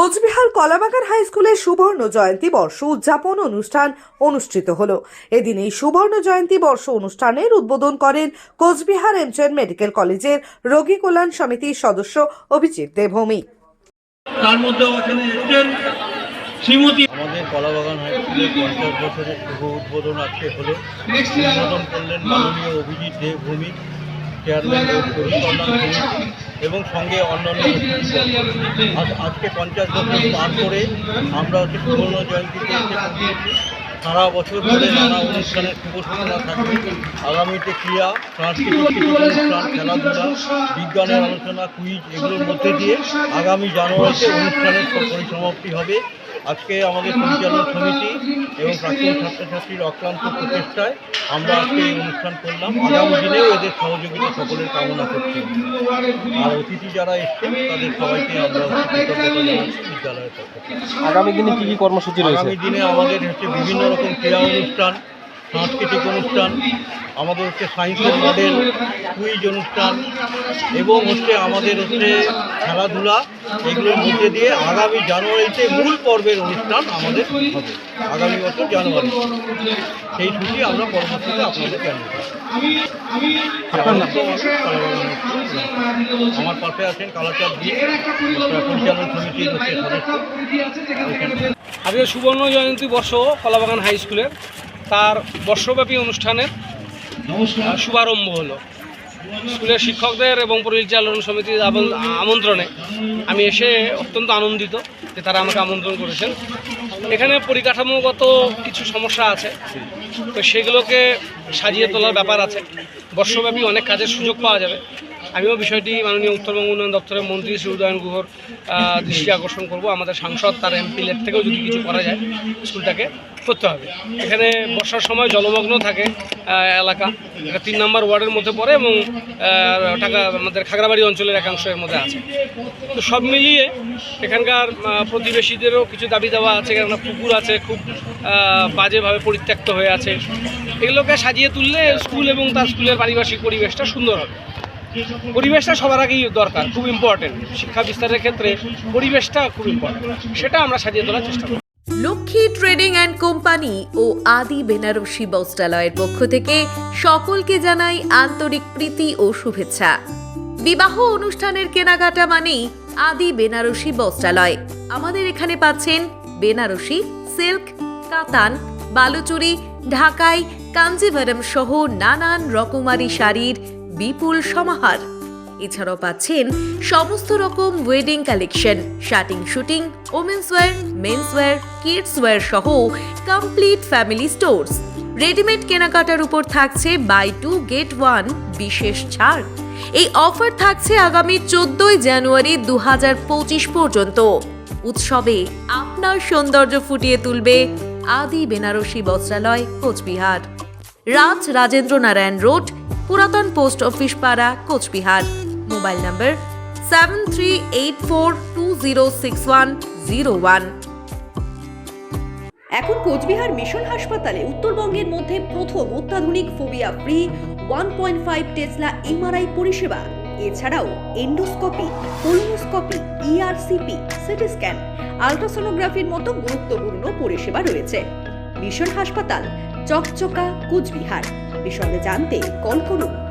কোচবিহার কলাবাগান high স্কুলের সুবর্ণ জয়ন্তী বর্ষ উদযাপন অনুষ্ঠান অনুষ্ঠিত হলো। এদিন এই সুবর্ণ জয়ন্তী বর্ষ অনুষ্ঠানের উদ্বোধন করেন কোচবিহার এমচেন মেডিকেল কলেজের রোগী কল্যাণ সমিতির সদস্য অভিজিৎ দেবভৌমিক তার মধ্যে শ্রীমতী আমাদের কলাবাগান হাই স্কুলের পঞ্চাশ বছরের শুভ উদ্বোধন আজকে হলো। উদ্বোধন করলেন মাননীয় অভিজিৎ চেয়ারম্যান ও পরিচালনা সমিতি এবং সঙ্গে অন্যান্য আজকে পঞ্চাশ বছর পার করে আমরা হচ্ছে সুবর্ণ জয়ন্তীতে সারা বছর ধরে নানা অনুষ্ঠানের সূচনা থাকবে। আগামীতে ক্রীড়া, সাংস্কৃতিক অনুষ্ঠান, খেলাধুলা, বিজ্ঞানের আলোচনা কুইজ এগুলোর মধ্যে দিয়ে আগামী জানুয়ারিতে অনুষ্ঠানের পরিসমাপ্তি হবে। আজকে আমাদের পরিচালন সমিতি এবং প্রাক্তন ছাত্রছাত্রীর অক্লান্ত প্রচেষ্টায় আমরা আজকে এই অনুষ্ঠান করলাম। আগামী দিনেও এদের সহযোগিতা সকলের কামনা করছি। আর অতিথি যারা এসছেন তাদের সবাইকে আমরা বিদ্যালয়ের পক্ষ আগামী দিনে কি কি কর্মসূচি রয়েছে? আগামী দিনে আমাদের হচ্ছে বিভিন্ন রকম ক্রীড়া অনুষ্ঠান সাংস্কৃতিক অনুষ্ঠান আমাদের হচ্ছে সায়েন্সের মডেল কুইজ অনুষ্ঠান এবং হচ্ছে আমাদের হচ্ছে খেলাধুলা এগুলোর মধ্যে দিয়ে আগামী জানুয়ারিতে মূল পর্বের অনুষ্ঠান আমাদের হবে আগামী বছর জানুয়ারি। সেই ছুটি আমরা পরবর্তীতে আপনাদের জানিয়ে দেব। আমার পাশে আছেন কালাচাঁদ দি পরিচালন সমিতির হচ্ছে সদস্য। আজকে সুবর্ণ জয়ন্তী বর্ষ কলাবাগান হাই স্কুলের। তার বর্ষব্যাপী অনুষ্ঠানের শুভারম্ভ হলো। স্কুলের শিক্ষকদের এবং পরিচালন সমিতির আমন্ত্রণে আমি এসে অত্যন্ত আনন্দিত যে তারা আমাকে আমন্ত্রণ করেছেন। এখানে পরিকাঠামোগত কিছু সমস্যা আছে তো সেগুলোকে সাজিয়ে তোলার ব্যাপার আছে। বর্ষব্যাপী অনেক কাজের সুযোগ পাওয়া যাবে। আমিও বিষয়টি মাননীয় উত্তরবঙ্গ উন্নয়ন দপ্তরের মন্ত্রী শ্রী উদয়ন গুহর দৃষ্টি আকর্ষণ করব। আমাদের সাংসদ, তার এমপি লেট থেকেও যদি কিছু করা যায় স্কুলটাকে করতে হবে। এখানে বর্ষার সময় জলমগ্ন থাকে এলাকা। তিন নম্বর ওয়ার্ডের মধ্যে পড়ে এবং ঢাকা, আমাদের খাগড়াবাড়ি অঞ্চলের একাংশ এর মধ্যে আছে। তো সব মিলিয়ে এখানকার প্রতিবেশীদেরও কিছু দাবি দেওয়া আছে, কেননা পুকুর আছে, খুব বাজেভাবে পরিত্যক্ত হয়ে আছে। এগুলোকে সাজিয়ে তুললে স্কুল এবং তার স্কুলের পারিপার্শ্বিক পরিবেশটা সুন্দর হবে। পরিবেশটা সবার আগেই দরকার, খুব ইম্পর্টেন্ট শিক্ষা বিস্তারের ক্ষেত্রে পরিবেশটা খুব ইম্পর্টেন্ট সেটা আমরা সাজিয়ে তোলার চেষ্টা করি লক্ষ্মী ট্রেডিং অ্যান্ড কোম্পানি ও আদি বেনারসি বস্ত্রালয়ের পক্ষ থেকে সকলকে জানাই আন্তরিক প্রীতি ও শুভেচ্ছা। বিবাহ অনুষ্ঠানের কেনাকাটা মানেই আদি বেনারসি বস্ত্রালয়। আমাদের এখানে পাচ্ছেন বেনারসি, সিল্ক, কাতান, বালুচুরি, ঢাকাই কাঞ্জিভারম সহ নানান রকমারি শাড়ির বিপুল সমাহার। এছাড়াও পাচ্ছেন সমস্ত রকম wedding collection shirting suiting women's wear men's wear kids wear সহ কমপ্লিট ফ্যামিলি স্টোর্স রেডিমেড কেনাকাটার উপর থাকছে বাই টু গেট ওয়ান বিশেষ ছাড়। এই অফার থাকছে আগামী চোদ্দই জানুয়ারি দু পঁচিশ পর্যন্ত। উৎসবে আপনার সৌন্দর্য ফুটিয়ে তুলবে আদি বেনারসি বস্ত্রালয়, কোচবিহার। রাজ রাজেন্দ্র নারায়ণ রোড পুরাতন পোস্ট অফিস পাড়া Coochbehar. Mobile number seven three eight four two zero six one zero one এখন কোচবিহার মিশন হাসপাতালে উত্তরবঙ্গের মধ্যে প্রথম অত্যাধুনিক phobia free one point five tesla MRI পরিষেবা। এছাড়াও endoscopy colonoscopy ERCP CT scan, আলট্রাসোনোগ্রাফির মতো গুরুত্বপূর্ণ পরিষেবা রয়েছে। মিশন হাসপাতাল, চকচকা, কুচবিহার। বিশদে জানতে কল করুন।